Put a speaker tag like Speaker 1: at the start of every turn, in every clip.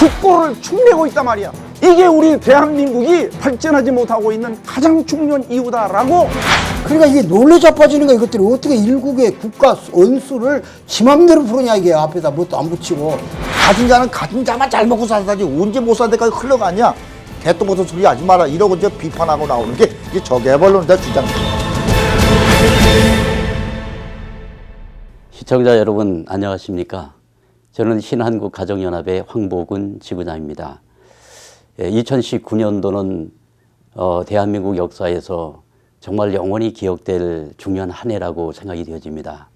Speaker 1: 국고를 축내고 있단 말이야. 이게 우리 대한민국이 발전하지 못하고 있는 가장 중요한 이유다라고.
Speaker 2: 그러니까 이게 놀래 자빠지는 거야 이것들이. 어떻게 일국의 국가 원수를 지 맘대로 부르냐 이게 앞에다 뭣도 안 붙이고.
Speaker 3: 가진 자는 가진 자만 잘 먹고 살다지 언제 못살 때까지 흘러가냐? 개똥 같은 소리 하지 마라. 이러고 이제 비판하고 나오는 게 이게 저개발론의 주장입니다
Speaker 4: 시청자 여러분 안녕하십니까? 저는 신한국 가정연합의 황보근 지부장입니다. 2019년도는 어, 대한민국 역사에서 정말 영원히 기억될 중요한 한 해라고 생각이 되어집니다.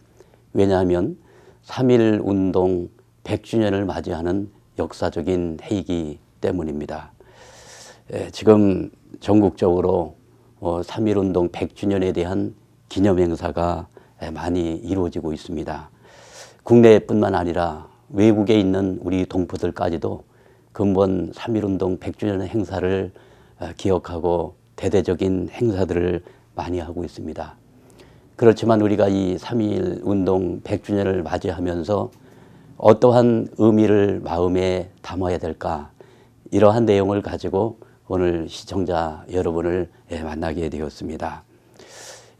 Speaker 4: 왜냐하면 3.1 운동 100주년을 맞이하는 역사적인 해이기 때문입니다. 예, 지금 전국적으로 어, 3.1 운동 100주년에 대한 기념 행사가 예, 많이 이루어지고 있습니다. 국내뿐만 아니라 외국에 있는 우리 동포들까지도 근본 3.1 운동 100주년 행사를 어, 기억하고 대대적인 행사들을 많이 하고 있습니다. 그렇지만 우리가 이 3.1 운동 100주년을 맞이하면서 어떠한 의미를 마음에 담아야 될까 이러한 내용을 가지고 오늘 시청자 여러분을 예, 만나게 되었습니다.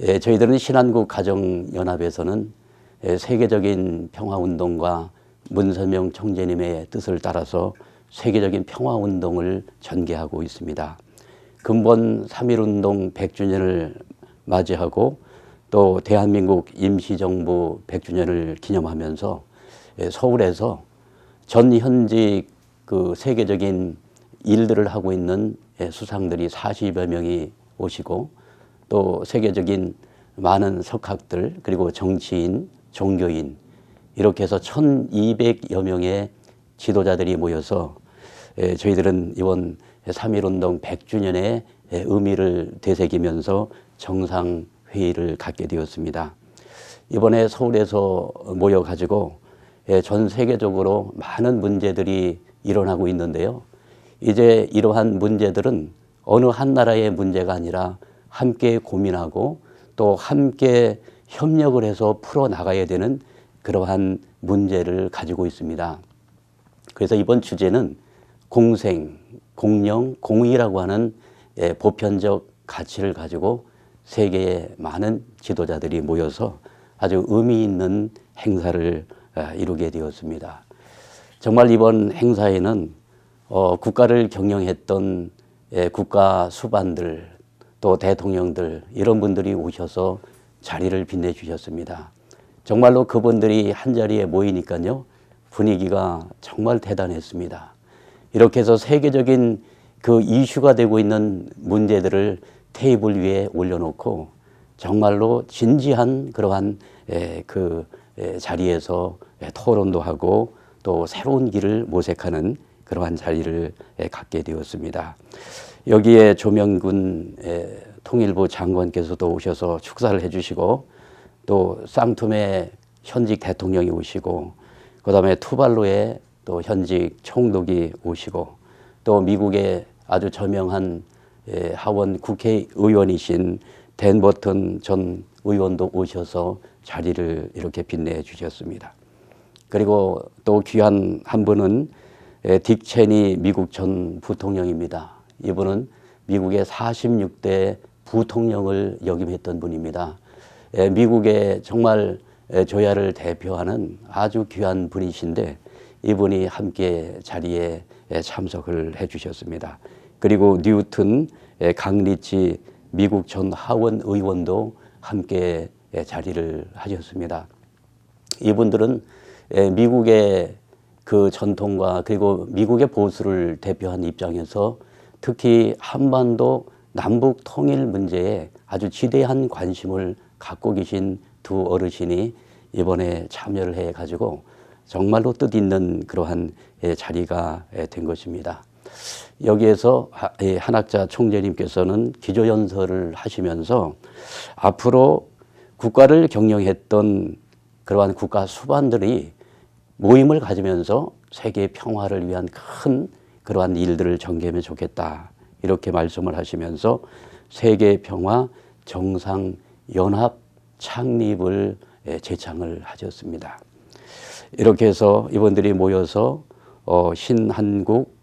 Speaker 4: 예, 저희들은 신한국 가정연합에서는 예, 세계적인 평화운동과 문선명 총재님의 뜻을 따라서 세계적인 평화운동을 전개하고 있습니다. 근본 3.1운동 100주년을 맞이하고 또 대한민국 임시정부 100주년을 기념하면서 예, 서울에서 전현직 그 세계적인 일들을 하고 있는 예, 수상들이 40여 명이 오시고 또 세계적인 많은 석학들 그리고 정치인, 종교인 이렇게 해서 1200여 명의 지도자들이 모여서 예, 저희들은 이번 3.1운동 100주년의 예, 의미를 되새기면서 정상회의를 갖게 되었습니다. 이번에 서울에서 모여가지고 예, 전 세계적으로 많은 문제들이 일어나고 있는데요. 이제 이러한 문제들은 어느 한 나라의 문제가 아니라 함께 고민하고 또 함께 협력을 해서 풀어 나가야 되는 그러한 문제를 가지고 있습니다. 그래서 이번 주제는 공생, 공영, 공의라고 하는 예, 보편적 가치를 가지고 세계의 많은 지도자들이 모여서 아주 의미 있는 행사를 아, 이루게 되었습니다. 정말 이번 행사에는 어, 국가를 경영했던 예, 국가 수반들 또 대통령들 이런 분들이 오셔서 자리를 빛내주셨습니다. 정말로 그분들이 한 자리에 모이니까요 분위기가 정말 대단했습니다. 이렇게 해서 세계적인 그 이슈가 되고 있는 문제들을 테이블 위에 올려놓고 정말로 진지한 그러한 에, 그 에, 자리에서 에, 토론도 하고 또 새로운 길을 모색하는 그러한 자리를 에, 갖게 되었습니다. 여기에 조명군 에, 통일부 장관께서도 오셔서 축사를 해주시고 또 쌍툼의 현직 대통령이 오시고 그다음에 투발로의 또 현직 총독이 오시고 또 미국의 아주 저명한 예, 하원 국회의원이신 댄 버튼 전 의원도 오셔서 자리를 이렇게 빛내 주셨습니다. 그리고 또 귀한 한 분은 예, 딕 체니 미국 전 부통령입니다. 이분은 미국의 46대 부통령을 역임했던 분입니다. 예, 미국의 정말 예, 조야를 대표하는 아주 귀한 분이신데 이분이 함께 자리에 예, 참석을 해주셨습니다. 그리고 뉴튼 예, 강리치 미국 전 하원 의원도 함께 예, 자리를 하셨습니다. 이분들은 예, 미국의 그 전통과 그리고 미국의 보수를 대표한 입장에서 특히 한반도 남북 통일 문제에 아주 지대한 관심을 갖고 계신 두 어르신이 이번에 참여를 해 가지고 정말로 뜻 있는 그러한 예, 자리가 예, 된 것입니다. 여기에서 하- 예, 한학자 총재님께서는 기조연설을 하시면서 앞으로 국가를 경영했던 그러한 국가 수반들이 모임을 가지면서 세계 평화를 위한 큰 그러한 일들을 전개하면 좋겠다. 이렇게 말씀을 하시면서 세계 평화 정상 연합 창립을 예, 제창을 하셨습니다. 이렇게 해서 이분들이 모여서 어, 신한국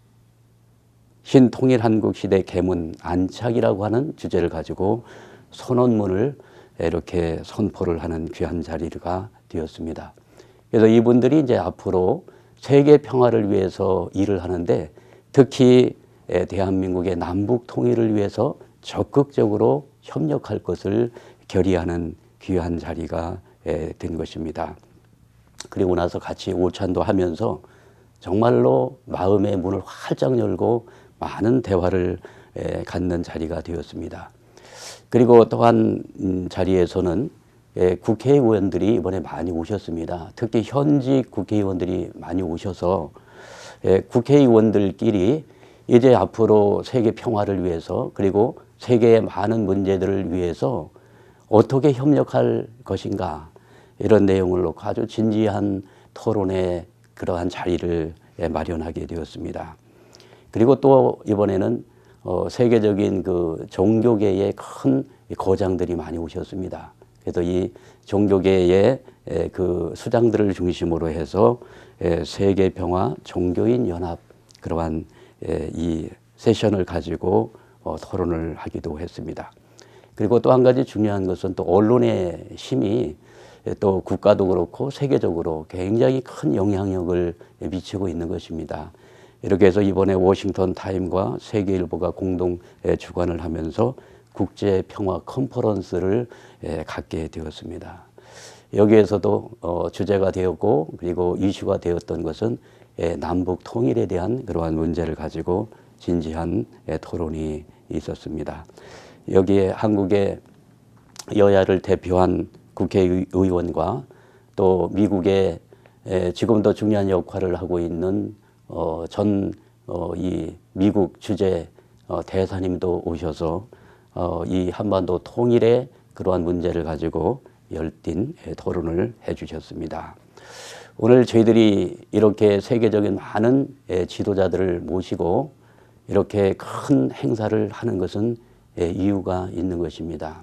Speaker 4: 신통일한국 시대 개문 안착이라고 하는 주제를 가지고 선언문을 이렇게 선포를 하는 귀한 자리가 되었습니다. 그래서 이분들이 이제 앞으로 세계 평화를 위해서 일을 하는데 특히 에, 대한민국의 남북 통일을 위해서 적극적으로 협력할 것을 결의하는 귀한 자리가 에, 된 것입니다. 그리고 나서 같이 오찬도 하면서 정말로 마음의 문을 활짝 열고 많은 대화를 에, 갖는 자리가 되었습니다. 그리고 또한 음, 자리에서는 예, 국회의원들이 이번에 많이 오셨습니다. 특히 현직 국회의원들이 많이 오셔서 예, 국회의원들끼리 이제 앞으로 세계 평화를 위해서 그리고 세계의 많은 문제들을 위해서 어떻게 협력할 것인가 이런 내용을 놓고 아주 진지한 토론의 그러한 자리를 예, 마련하게 되었습니다. 그리고 또 이번에는 어, 세계적인 그 종교계의 큰 거장들이 많이 오셨습니다. 그래서 이 종교계의 에, 그 수장들을 중심으로 해서 에, 세계 평화 종교인 연합 그러한 에, 이 세션을 가지고 어, 토론을 하기도 했습니다. 그리고 또 한 가지 중요한 것은 또 언론의 힘이 또 국가도 그렇고 세계적으로 굉장히 큰 영향력을 미치고 있는 것입니다. 이렇게 해서 이번에 워싱턴 타임과 세계일보가 공동 에, 주관을 하면서 국제 평화 컨퍼런스를 에, 갖게 되었습니다. 여기에서도 어, 주제가 되었고 그리고 이슈가 되었던 것은 에, 남북 통일에 대한 그러한 문제를 가지고 진지한 에, 토론이 있었습니다. 여기에 한국의 여야를 대표한 국회의원과 또 미국의 에, 지금도 중요한 역할을 하고 있는 어, 전, 어, 이 미국 주재 어, 대사님도 오셔서 어, 이 한반도 통일의 그러한 문제를 가지고 열띤 에, 토론을 해 주셨습니다. 오늘 저희들이 이렇게 세계적인 많은 에, 지도자들을 모시고 이렇게 큰 행사를 하는 것은 에, 이유가 있는 것입니다.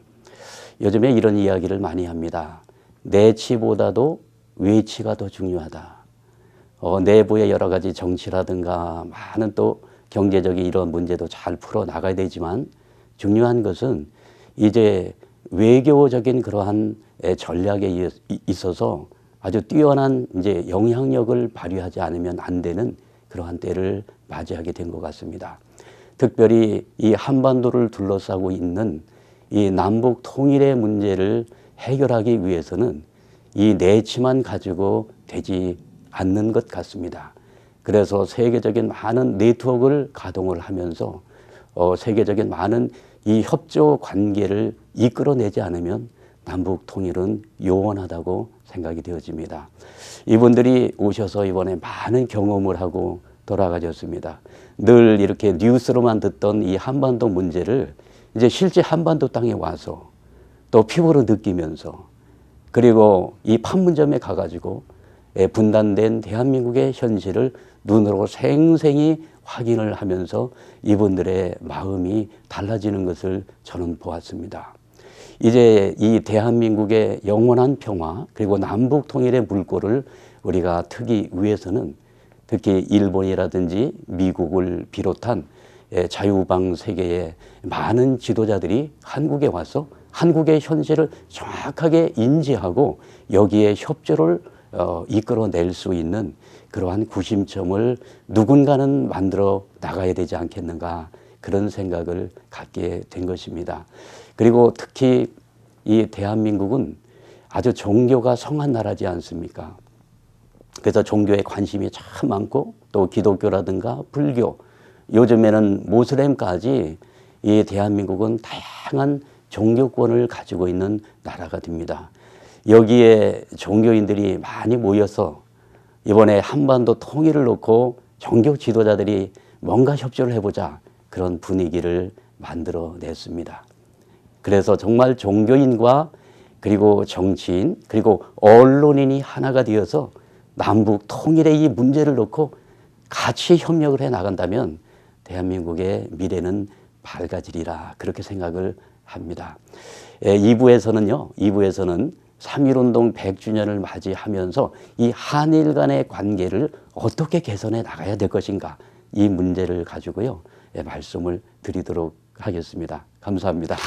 Speaker 4: 요즘에 이런 이야기를 많이 합니다. 내치보다도 외치가 더 중요하다. 어, 내부의 여러 가지 정치라든가 많은 또 경제적인 이런 문제도 잘 풀어 나가야 되지만 중요한 것은 이제 외교적인 그러한 에, 전략에 있어서 아주 뛰어난 이제 영향력을 발휘하지 않으면 안 되는 그러한 때를 맞이하게 된 것 같습니다. 특별히 이 한반도를 둘러싸고 있는 이 남북 통일의 문제를 해결하기 위해서는 이 내치만 가지고 되지 않는 것 같습니다. 그래서 세계적인 많은 네트워크를 가동을 하면서 어, 세계적인 많은 이 협조 관계를 이끌어내지 않으면 남북 통일은 요원하다고 생각이 되어집니다. 이분들이 오셔서 이번에 많은 경험을 하고 돌아가셨습니다. 늘 이렇게 뉴스로만 듣던 이 한반도 문제를 이제 실제 한반도 땅에 와서 또 피부로 느끼면서 그리고 이 판문점에 가가지고 예, 분단된 대한민국의 현실을 눈으로 생생히 확인을 하면서 이분들의 마음이 달라지는 것을 저는 보았습니다. 이제 이 대한민국의 영원한 평화 그리고 남북 통일의 물꼬를 우리가 트기 위해서는 특히 일본이라든지 미국을 비롯한 예, 자유방 세계의 많은 지도자들이 한국에 와서 한국의 현실을 정확하게 인지하고 여기에 협조를 어, 이끌어낼 수 있는 그러한 구심점을 누군가는 만들어 나가야 되지 않겠는가 그런 생각을 갖게 된 것입니다. 그리고 특히 이 대한민국은 아주 종교가 성한 나라지 않습니까? 그래서 종교에 관심이 참 많고 또 기독교라든가 불교 요즘에는 모슬렘까지 이 대한민국은 다양한 종교권을 가지고 있는 나라가 됩니다. 여기에 종교인들이 많이 모여서 이번에 한반도 통일을 놓고 종교 지도자들이 뭔가 협조를 해보자 그런 분위기를 만들어 냈습니다. 그래서 정말 종교인과 그리고 정치인 그리고 언론인이 하나가 되어서 남북 통일의 이 문제를 놓고 같이 협력을 해 나간다면 대한민국의 미래는 밝아지리라 그렇게 생각을 합니다. 예, 2부에서는요. 2부에서는 3.1운동 100주년을 맞이하면서 이 한일 간의 관계를 어떻게 개선해 나가야 될 것인가 이 문제를 가지고요 예, 말씀을 드리도록 하겠습니다. 감사합니다.